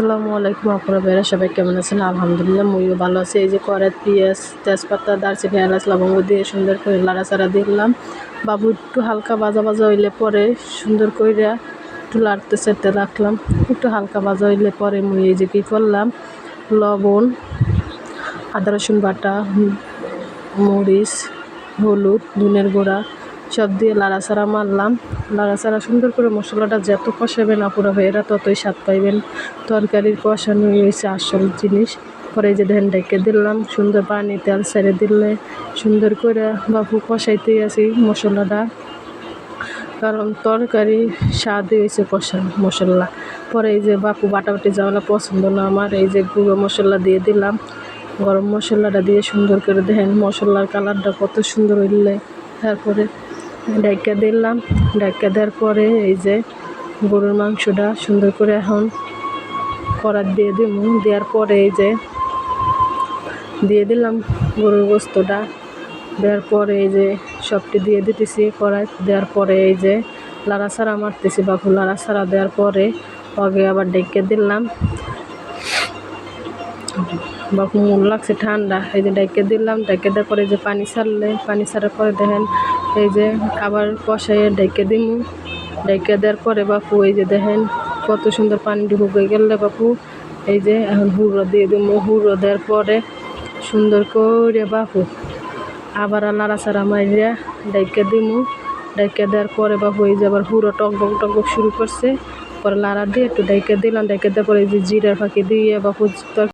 আসসালামু আলাইকুম আপনারা বেরা সবাই কেমন আছেন? আলহামদুলিল্লাহ ময়ও ভালো আছে। এই যে কড়াই পেঁয়াজ, তেজপাতা, দারচিনি, এলাচ, লবঙ্গ দিয়ে সুন্দর করে লাড়া লাড়াচাড়া দিলাম। বাবু একটু হালকা বাজা বাজা হইলে পরে সুন্দর করে একটু লাড়তে চাড়তে রাখলাম। একটু হালকা বাজা হইলে পরে মুই এই যে কী করলাম, লবণ, আদা রসুন বাটা, মরিচ, হলুদ, ধনের গুঁড়া সব দিয়ে লাড়াচাড়া মারলাম। লাড়াচাড়া সুন্দর করে মশলাটা যত কষাবেন আপুরা ভাইয়েরা ততই স্বাদ পাইবেন। তরকারির কষানো হয়েছে আসল জিনিস। পরে যে ধ্যান ডেকে দিলাম, সুন্দর পানি, তেল ছেড়ে দিলে সুন্দর করে বাপু কষাইতে আছি মশলাটা। কারণ তরকারি স্বাদই হয়েছে কষা মশলা। পরে এই যে বাপু বাটাবাটি যাওয়া পছন্দ না আমার, এই যে গুঁড়ো মশলা দিয়ে দিলাম। গরম মশলাটা দিয়ে সুন্দর করে দেখেন মশলার কালারটা কত সুন্দর হইলে। তারপরে ডাইকা দিলাম। ডাইকা দেওয়ার পরে এই যে গরুর মাংসটা সুন্দর করে এখন করার দিয়ে দিব দেওয়ার পরে এই যে দিয়ে দিলাম গরুর গোস্তটা। দেওয়ার পরে এই যে সবটি দিয়ে দিতেছি কড়াই। দেওয়ার পরে এই যে লাড়াছাড়া মারতেছি বাপু, লাড়াছাড়া দেওয়ার পরে আগে আবার ডেকে দিলাম। বাপু মন লাগছে ঠান্ডা, এই যে ডেকে দিলাম। ডেকে দেওয়ার পরে যে পানি ছাড়লে, পানি ছাড়ার পরে দেখেন এই যে আবার কষাইয়ে ডেকে দিমু। ডেকে দেওয়ার পরে বাপু, এই যে দেখেন কত সুন্দর পানি ঢুকে গেলে বাপু। এই যে এখন হুড়ো দিয়ে দিমু। হুড়ো দেওয়ার পরে সুন্দর করে বাপু আবার নাড়াচাড়া মারিয়া ডাইকে দিমু। ডাইকে দেওয়ার পরে বাপু এই যে আবার হুড়ো টকবক টকবক শুরু করছে। পরে লাড়া দিয়ে একটু ডাইকে দিলাম। ডাইকে দেওয়ার পরে এই যে জিরার ফাঁকি দিয়ে বাপু